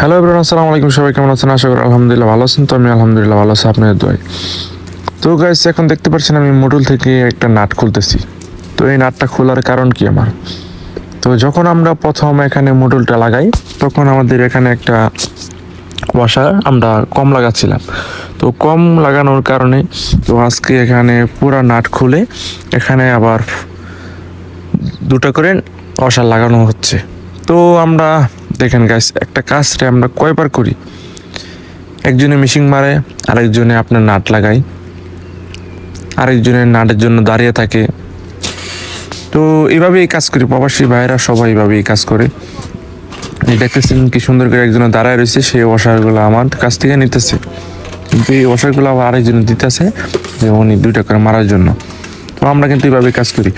Hello everyone আসসালামু আলাইকুম। সবাই কেমন আছেন? আশা করি আলহামদুলিল্লাহ ভালো আছেন। তো আমি আলহামদুলিল্লাহ ভালো আছি, আপনাদের দোয়াই তো গাইস এখন দেখতে পাচ্ছেন আমি মডুল থেকে একটা নাট খুলতেছি। তো এই নাটটা খোলার কারণ কি আমার? তো যখন আমরা প্রথম এখানে মডুলটা লাগাই, তখন আমাদের এখানে একটা ওয়াশার আমরা কম লাগাচ্ছিলাম। তো কম লাগানোর কারণে তো আজকে এখানে পুরা নাট খুলে এখানে আবার দুটো করে ওয়াশার লাগানো হচ্ছে। তো আমরা দেখেন গাইস একটা কাজটা আমরা কয়বার করি? একজনে মেশিন মারে, আরেকজনে আপনার নাট লাগাই আরেকজনের নাটের জন্য দাঁড়িয়ে থাকে। তো এইভাবেই কাজ করি, প্রবাসী ভাইয়েরা সবাই এইভাবেই কাজ করে। দেখতেছেন কি সুন্দর করে একজনে দাঁড়ায় রয়েছে সেই ওয়াশারগুলো আমার কাছ থেকে নিতেছে। কিন্তু এই ওয়াশারগুলো আবার আরেকজন দিতেছে, যে উনি দুইটা করে মারার জন্য। তো আমরা কিন্তু এইভাবে কাজ করি।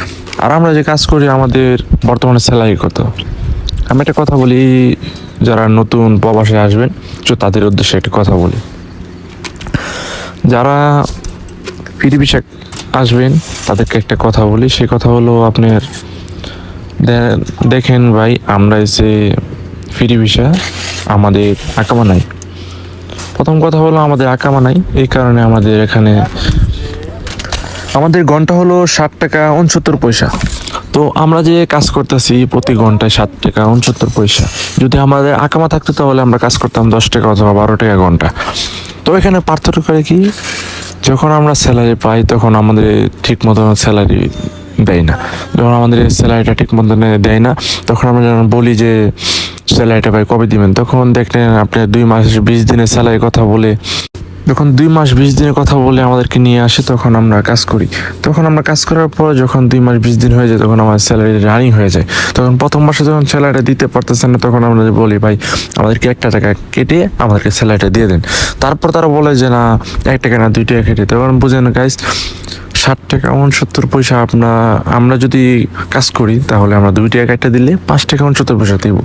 আর আমরা যে কাজ করি, আমাদের বর্তমানে স্যালারি কত? আমি একটা কথা বলি, যারা নতুন প্রবাসে আসবেন তো তাদের উদ্দেশ্যে একটা কথা বলি। যারা বিষয় আসবেন, তাদেরকে একটা কথা বলি। সে কথা হলো আপনার দেখেন ভাই, আমরা এসে ফিরি ভিসা, আমাদের আকামা নাই। প্রথম কথা হলো আমাদের আকামা নাই, এই কারণে আমাদের এখানে আমাদের ঘণ্টা হলো ষাট টাকা উনসত্তর পয়সা। তো আমরা যে কাজ করতেছি প্রতি ঘন্টায় ষাট টাকা, উনসত্তর পয়সা। যদি আমাদের আকামা থাকতো তাহলে আমরা কাজ করতাম দশ টাকা অথবা বারো টাকা ঘণ্টা। তো এখানে পার্থক্য করে কি? যখন আমরা স্যালারি পাই তখন আমাদের ঠিক মতো স্যালারি দেয় না। যখন আমাদের স্যালারিটা ঠিক মতো দেয় না, তখন আমরা যখন বলি যে স্যালারিটা ভাই কবে দিবেন? তখন দেখলেন আপনি দুই মাস, বিশ দিনের স্যালারির কথা বলে যখন দুই মাস বিশ দিনের কথা বলে আমাদেরকে নিয়ে আসে, তখন আমরা কাজ করি। তখন আমরা কাজ করার পর যখন দুই মাস বিশ দিন হয়ে যায়, তখন আমার স্যালারি রানিং হয়ে যায়। তখন প্রথম মাসে যখন স্যালারিটা দিতে পারতেছেন না, তখন আমরা বলি, ভাই, আমাদেরকে একটা টাকা কেটে আমাদেরকে স্যালারিটা দিয়ে দেন। তারপর তারা বলে যে, না, এক টাকা না, দুই টাকা কেটে। তখন বুঝেন গাইস ষাট টাকা, উনসত্তর পয়সা আপনার আমরা যদি কাজ করি, তাহলে আমরা দুই টাকা কেটে দিলে পাঁচ টাকা, উনসত্তর পয়সা দিব।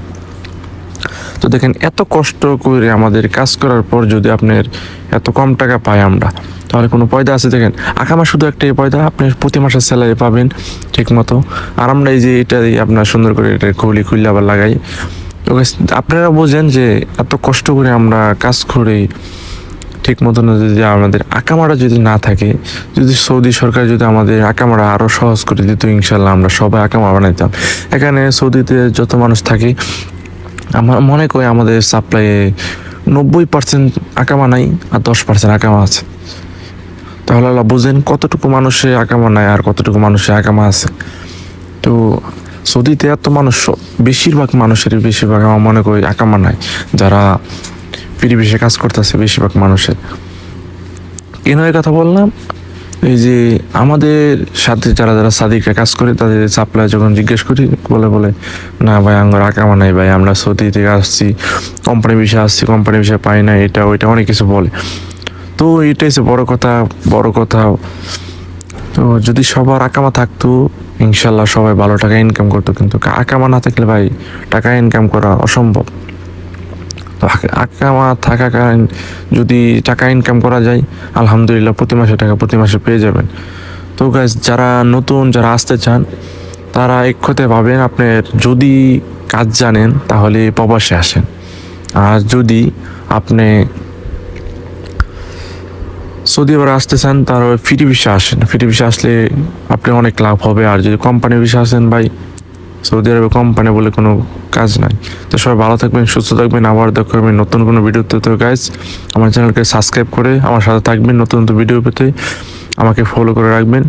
তো দেখেন এত কষ্ট করে আমাদের কাজ করার পর যদি আপনার এত কম টাকা পাই আমরা তাহলে কোনো পয়দা আছে? দেখেন আকামা শুধু একটাই পয়দা আপনি প্রতি মাসে স্যালারি পাবেন ঠিক মতো আর আমরা এই যে এটা আপনার সুন্দর করে এটা খুলি খুললে আবার লাগাই। guys, আপনারা বোঝেন যে এত কষ্ট করে আমরা কাজ করে ঠিক মতন যদি আমাদের আকামারা যদি না থাকে যদি সৌদি সরকার যদি আমাদের আকামারা আরও সহজ করে দিত ইনশাল্লাহ আমরা সবাই আকামা বানাইতাম। এখানে সৌদিতে যত মানুষ থাকে আমার মনে করি আমাদের সাপ্লাইয়ে নব্বই পার্সেন্ট আকামা নাই আর দশ পার্সেন্ট আকামা আছে। তাহলে আল্লাহ বুঝেন কতটুকু মানুষের আকামা নাই আর কতটুকু মানুষের আকামা আছে। তো সৌদিতে এত মানুষ, বেশিরভাগ মানুষের বেশিরভাগ আমার মনে করি আকামা নাই। যারা পরিবেশে কাজ করতেছে বেশিরভাগ মানুষের। কেন এই কথা বললাম? এই যে আমাদের সাথে যারা যারা সাদিকরা কাজ করে, তাদের সাপ্লাই যখন জিজ্ঞেস করি, বলে বলে, না ভাই, আমার আকামা নাই ভাই, আমরা সৌদি থেকে আসছি কোম্পানি বিষয়ে আসছি কোম্পানি বিষয়ে পাই না এটা, ওইটা, অনেক কিছু বলে। তো এটাই হচ্ছে বড় কথা বড় কথা। তো যদি সবার আকামা থাকতো, ইনশাল্লাহ সবাই ভালো টাকা ইনকাম করতো, কিন্তু আকামা না থাকলে ভাই, টাকা ইনকাম করা অসম্ভব। তো আক- আকামা থাকা কারণ যদি টাকা ইনকাম করা যায়, আলহামদুলিল্লাহ প্রতি মাসে টাকা প্রতি মাসে পেয়ে যাবেন। তো গাছ যারা নতুন, যারা আসতে চান, তারা এক কথা ভাবেন আপনার যদি কাজ জানেন, তাহলে প্রবাসে আসেন। আর যদি আপনি সৌদি আরবে আসতে চান তার ফ্রি ভিসা আসেন। ফ্রি ভিসা আসলে আপনি অনেক লাভ হবে। আর যদি কোম্পানি ভিসা আসেন ভাই সৌদি আরবে কোম্পানি বলে কোনো কাজ নাই। তো সবাই ভালো থাকবেন, সুস্থ থাকবেন। আবার দেখা করবেন নতুন কোনো ভিডিওতে। তো গাইজ আমার চ্যানেলকে সাবস্ক্রাইব করে আমার সাথে থাকবেন নতুন নতুন ভিডিও পেতে। আমাকে ফলো করে রাখবেন।